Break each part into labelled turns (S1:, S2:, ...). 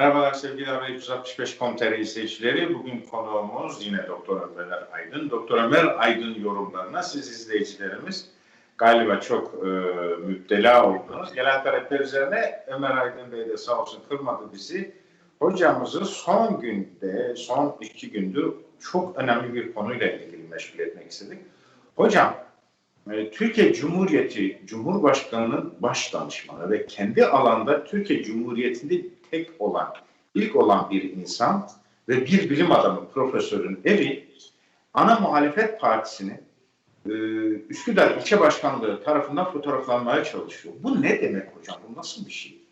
S1: Merhabalar sevgili Haber 365 Komter izleyicileri. Bugün konuğumuz yine Doktor Ömer Aydın. Doktor Ömer Aydın yorumlarına siz izleyicilerimiz galiba çok e, müptela oldunuz. Gelen talepler üzerine Ömer Aydın Bey de sağ olsun kırmadı bizi. Hocamızı son günde, son iki gündür çok önemli bir konuyla ilgili meşgul etmek istedik. Hocam, e, Türkiye Cumhuriyeti Cumhurbaşkanı'nın baş danışmanı ve kendi alanda Türkiye Cumhuriyeti'nde tek olan, ilk olan bir insan ve bir bilim adamı profesörün evi ana muhalefet partisinin e, Üsküdar ilçe başkanlığı tarafından fotoğraflanmaya çalışıyor. Bu ne demek hocam? Bu nasıl bir şey?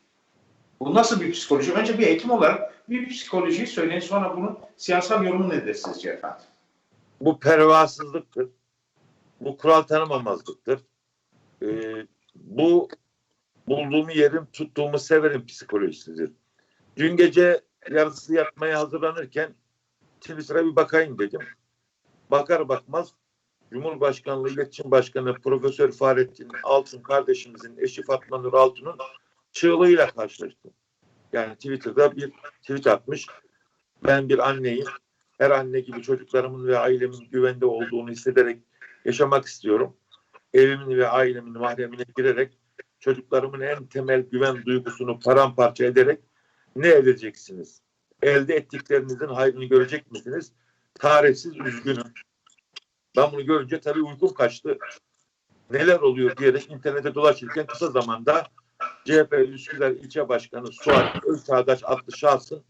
S1: Bu nasıl bir psikoloji? Önce bir eğitim olarak bir psikolojiyi söyleyin sonra bunun siyasal yorumu nedir sizce efendim?
S2: Bu pervasızlıktır. Bu kural tanımamazlıktır. Ee, bu bulduğumu yerim, tuttuğumu severim psikolojisidir. Dün gece yarısı yatmaya hazırlanırken Twitter'a bir bakayım dedim. Bakar bakmaz Cumhurbaşkanlığı İletişim Başkanı Profesör Fahrettin Altun kardeşimizin eşi Fatma Nur Altun'un çığlığıyla karşılaştım. Yani Twitter'da bir tweet atmış. Ben bir anneyim. Her anne gibi çocuklarımın ve ailemin güvende olduğunu hissederek yaşamak istiyorum. Evimin ve ailemin mahremine girerek çocuklarımın en temel güven duygusunu paramparça ederek ne edeceksiniz? Elde ettiklerinizin hayrını görecek misiniz? Tarihsiz üzgünüm. Ben bunu görünce tabii uykum kaçtı. Neler oluyor diyerek internete dolaşırken kısa zamanda CHP Üsküdar İlçe Başkanı Suat Özçağdaş adlı şahsın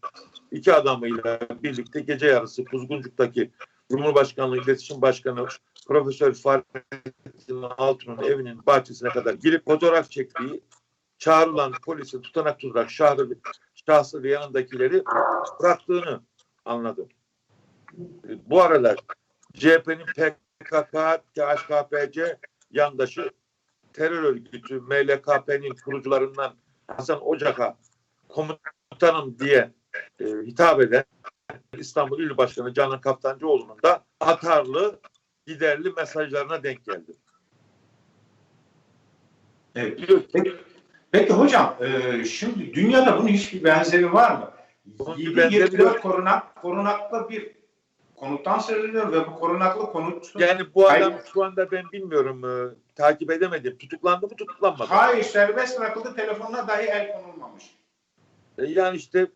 S2: iki adamıyla birlikte gece yarısı Kuzguncuk'taki Cumhurbaşkanlığı İletişim Başkanı Profesör Fahrettin Altun'un evinin bahçesine kadar girip fotoğraf çektiği çağrılan polisin tutanak tutarak şahsı, şahsı ve yanındakileri bıraktığını anladım. Bu arada CHP'nin PKK, KHKPC yandaşı terör örgütü MLKP'nin kurucularından Hasan Ocak'a komutanım diye e, hitap eden İstanbul İl Başkanı Canan Kaftancıoğlu'nun da atarlı, giderli mesajlarına denk geldi.
S1: Evet. Peki hocam, e, şimdi dünyada bunun hiçbir benzeri var mı?
S2: Bunun bir
S1: 7
S2: benzeri
S1: 24
S2: yok.
S1: korunak, korunaklı bir konuttan söz ediyor ve bu korunaklı konut...
S2: Yani bu adam
S1: Hayır.
S2: şu anda ben bilmiyorum, e, takip edemedim. Tutuklandı mı tutuklanmadı. mı?
S1: Hayır, serbest bırakıldı, telefonuna dahi el konulmamış.
S2: E, yani işte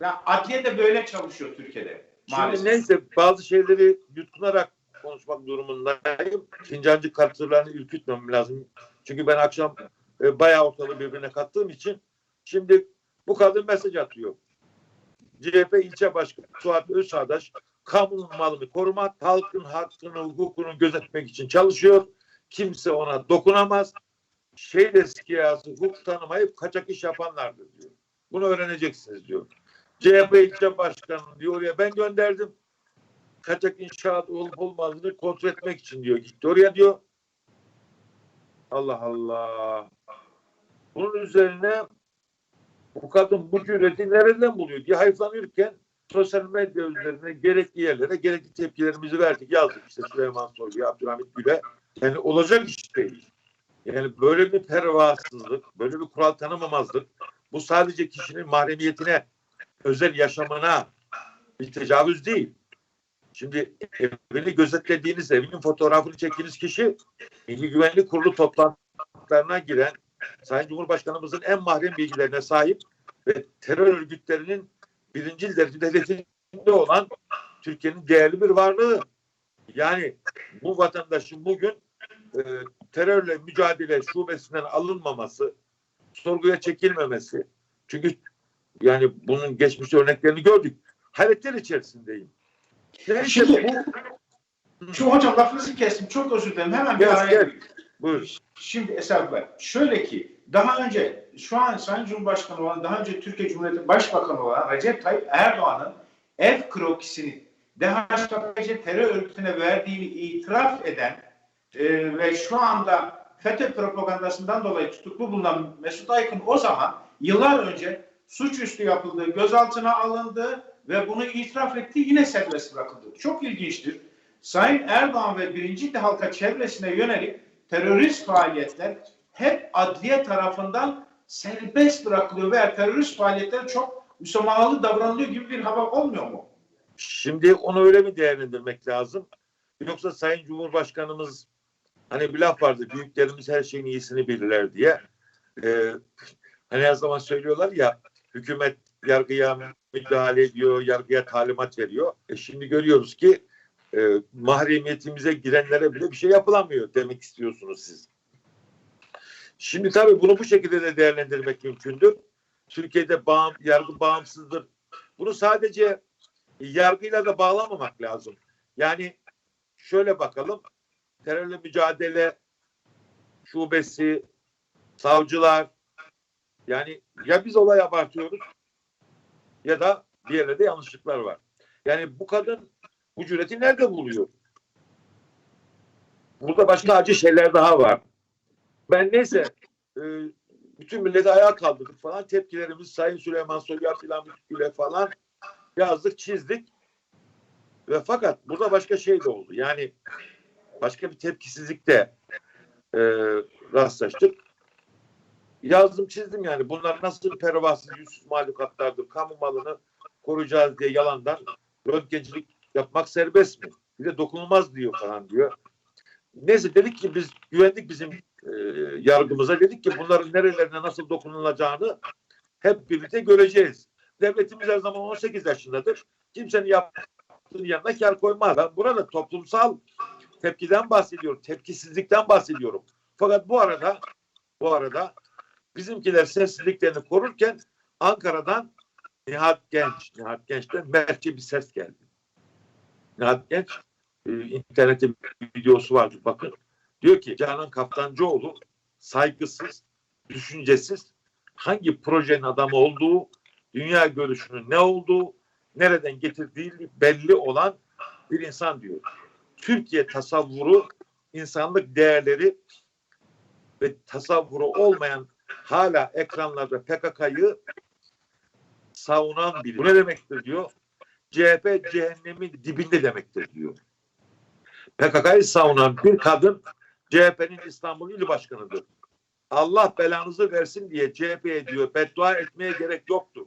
S1: Ya adliye de böyle çalışıyor Türkiye'de. Maalesef.
S2: Şimdi neyse bazı şeyleri yutkunarak konuşmak durumundayım. Fincancı kartlarını ürkütmem lazım. Çünkü ben akşam e, bayağı ortalığı birbirine kattığım için şimdi bu kadın mesaj atıyor. CHP ilçe başkanı Suat Özçağdaş kamunun malını korumak, halkın hakkını, hukukunu gözetmek için çalışıyor. Kimse ona dokunamaz. Şeyle siyasi hukuk tanımayıp kaçak iş yapanlardır diyor. Bunu öğreneceksiniz diyor. CHP ilçe başkanı diyor ya ben gönderdim. Kaçak inşaat olup olmadığını kontrol etmek için diyor. Gitti oraya diyor. Allah Allah. Bunun üzerine bu kadın bu cüreti nereden buluyor diye hayıflanırken sosyal medya üzerine gerekli yerlere gerekli tepkilerimizi verdik. Yazdık işte Süleyman Soylu'ya, Abdülhamit Gül'e. Yani olacak iş değil. Yani böyle bir pervasızlık, böyle bir kural tanımamazlık bu sadece kişinin mahremiyetine özel yaşamına bir tecavüz değil. Şimdi evini gözetlediğiniz, evinin fotoğrafını çektiğiniz kişi Milli Güvenlik Kurulu toplantılarına giren Sayın Cumhurbaşkanımızın en mahrem bilgilerine sahip ve terör örgütlerinin birinci derecede hedefinde olan Türkiye'nin değerli bir varlığı. Yani bu vatandaşın bugün e, terörle mücadele şubesinden alınmaması, sorguya çekilmemesi. Çünkü yani bunun geçmiş örneklerini gördük. Hayretler içerisindeyim. Neyse
S1: Şimdi-
S2: bu
S1: Şu hocam lafınızı kestim. Çok özür dilerim. Hemen bir
S2: Gel,
S1: araya
S2: gel.
S1: gireyim.
S2: buyur.
S1: Şimdi Esad Bey, şöyle ki daha önce şu an Sayın Cumhurbaşkanı olan, daha önce Türkiye Cumhuriyeti Başbakanı olan Recep Tayyip Erdoğan'ın ev krokisini DHKPC terör örgütüne verdiğini itiraf eden e, ve şu anda FETÖ propagandasından dolayı tutuklu bulunan Mesut Aykın o zaman yıllar önce suçüstü yapıldığı, gözaltına alındı ve bunu itiraf etti yine serbest bırakıldı. Çok ilginçtir. Sayın Erdoğan ve birinci halka çevresine yönelik terörist faaliyetler hep adliye tarafından serbest bırakılıyor veya terörist faaliyetler çok müsamahalı davranılıyor gibi bir hava olmuyor mu?
S2: Şimdi onu öyle mi değerlendirmek lazım? Yoksa Sayın Cumhurbaşkanımız hani bir laf vardı büyüklerimiz her şeyin iyisini bilirler diye. Ee, hani her zaman söylüyorlar ya hükümet yargıya müdahale ediyor, yargıya talimat veriyor. E şimdi görüyoruz ki e, mahremiyetimize girenlere bile bir şey yapılamıyor demek istiyorsunuz siz. Şimdi tabii bunu bu şekilde de değerlendirmek mümkündür. Türkiye'de bağım, yargı bağımsızdır. Bunu sadece yargıyla da bağlamamak lazım. Yani şöyle bakalım. Terörle mücadele şubesi, savcılar yani ya biz olay abartıyoruz ya da bir yerlerde yanlışlıklar var. Yani bu kadın bu cüreti nerede buluyor? Burada başka acı şeyler daha var. Ben neyse e, bütün milleti ayağa kaldırdık falan. Tepkilerimiz Sayın Süleyman Soylu, Abdülhamit Gül'e falan yazdık, çizdik. Ve fakat burada başka şey de oldu. Yani başka bir tepkisizlik de e, rastlaştık. Yazdım, çizdim yani. Bunlar nasıl pervasız, yüzsüz mahlukatlardır. Kamu malını koruyacağız diye yalandan röntgencilik yapmak serbest mi? Bir de dokunulmaz diyor falan diyor. Neyse dedik ki biz güvendik bizim e, yargımıza. Dedik ki bunların nerelerine nasıl dokunulacağını hep birlikte göreceğiz. Devletimiz her zaman 18 yaşındadır. Kimsenin yaptığının yanına kar koymaz. Ben burada toplumsal tepkiden bahsediyorum. Tepkisizlikten bahsediyorum. Fakat bu arada bu arada bizimkiler sessizliklerini korurken Ankara'dan Nihat Genç, Nihat Genç'ten belki bir ses geldi. Nihat Genç e, internette bir videosu vardı bakın. Diyor ki Canan Kaftancıoğlu saygısız, düşüncesiz, hangi projenin adamı olduğu, dünya görüşünün ne olduğu, nereden getirdiği belli olan bir insan diyor. Türkiye tasavvuru, insanlık değerleri ve tasavvuru olmayan hala ekranlarda PKK'yı savunan biri. Bu ne demektir diyor. CHP cehennemin dibinde demektir diyor. PKK'yı savunan bir kadın CHP'nin İstanbul İl Başkanı'dır. Allah belanızı versin diye CHP'ye diyor beddua etmeye gerek yoktur.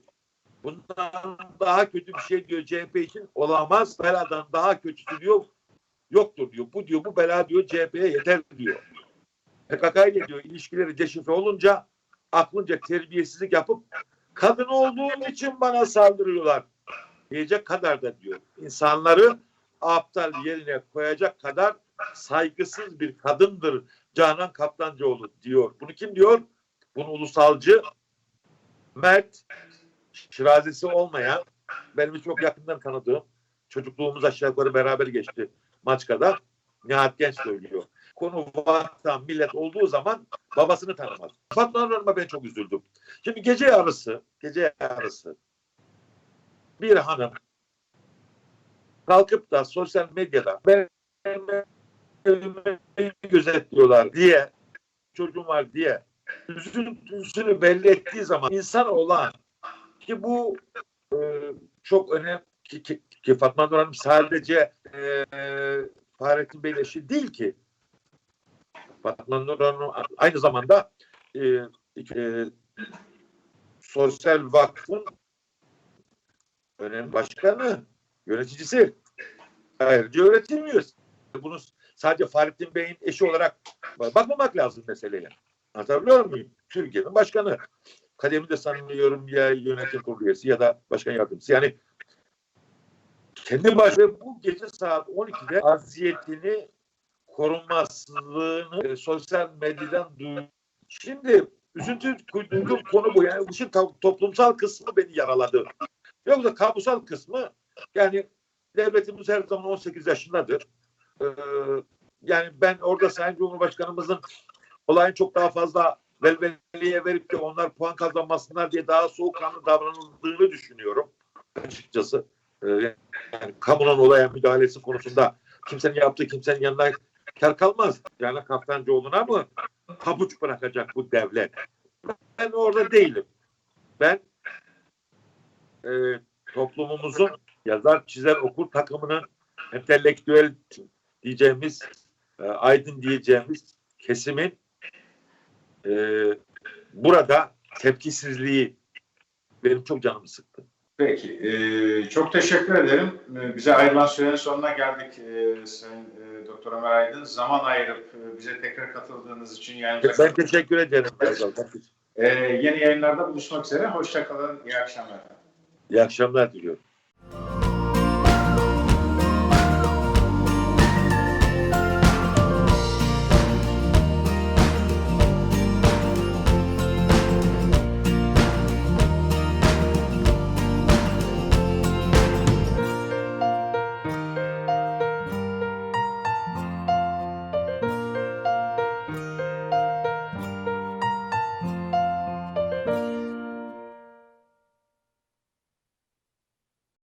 S2: Bundan daha kötü bir şey diyor CHP için olamaz. Beladan daha kötüsü diyor yoktur diyor. Bu diyor bu bela diyor CHP'ye yeter diyor. PKK ile diyor ilişkileri deşifre olunca aklınca terbiyesizlik yapıp kadın olduğum için bana saldırıyorlar diyecek kadar da diyor. İnsanları aptal yerine koyacak kadar saygısız bir kadındır Canan Kaptancıoğlu diyor. Bunu kim diyor? Bunu ulusalcı, mert, şirazesi olmayan, benim çok yakından tanıdığım, çocukluğumuz aşağı yukarı beraber geçti Maçka'da. Nihat Genç söylüyor. Konu vatan, millet olduğu zaman babasını tanımaz. Fatma Hanım'a ben çok üzüldüm. Şimdi gece yarısı, gece yarısı bir hanım kalkıp da sosyal medyada ben evimi gözetliyorlar diye çocuğum var diye üzüntüsünü belli ettiği zaman insan olan ki bu e, çok önemli ki, ki, ki Fatma Nur Hanım sadece e, Fahrettin Bey'in eşi değil ki Fatma Nur aynı zamanda e, e, Sosyal Vakfın önemli başkanı, yöneticisi. Ayrıca öğretim üyesi. Bunu sadece Fahrettin Bey'in eşi olarak bakmamak lazım meseleye. Anlatabiliyor muyum? Türkiye'nin başkanı. Kademi de sanmıyorum ya yönetim kurulu üyesi ya da başkan yardımcısı. Yani kendi başına bu gece saat 12'de aziyetini korunmazlığını e, sosyal medyadan duyuyor. Şimdi üzüntü duyduğum konu bu. Yani işin toplumsal kısmı beni yaraladı. Yoksa kamusal kısmı yani devletimiz her zaman 18 yaşındadır. Ee, yani ben orada Sayın Cumhurbaşkanımızın olayın çok daha fazla velveleye verip de onlar puan kazanmasınlar diye daha soğukkanlı davranıldığını düşünüyorum açıkçası. Ee, yani kamunun olaya müdahalesi konusunda kimsenin yaptığı kimsenin yanına kar kalmaz. Yani Kaftancıoğlu'na mı pabuç bırakacak bu devlet? Ben orada değilim. Ben e, toplumumuzun yazar, çizer, okur takımının entelektüel diyeceğimiz, e, aydın diyeceğimiz kesimin e, burada tepkisizliği benim çok canımı sıktı.
S1: Peki, e, çok teşekkür ederim. E, bize ayrılan sürenin sonuna geldik e, Sayın e, Doktor Ömer Aydın. Zaman ayırıp e, bize tekrar katıldığınız için yayınımıza
S2: Ben teşekkür ederim.
S1: E, yeni yayınlarda buluşmak üzere. Hoşçakalın, iyi akşamlar.
S2: İyi akşamlar diliyorum.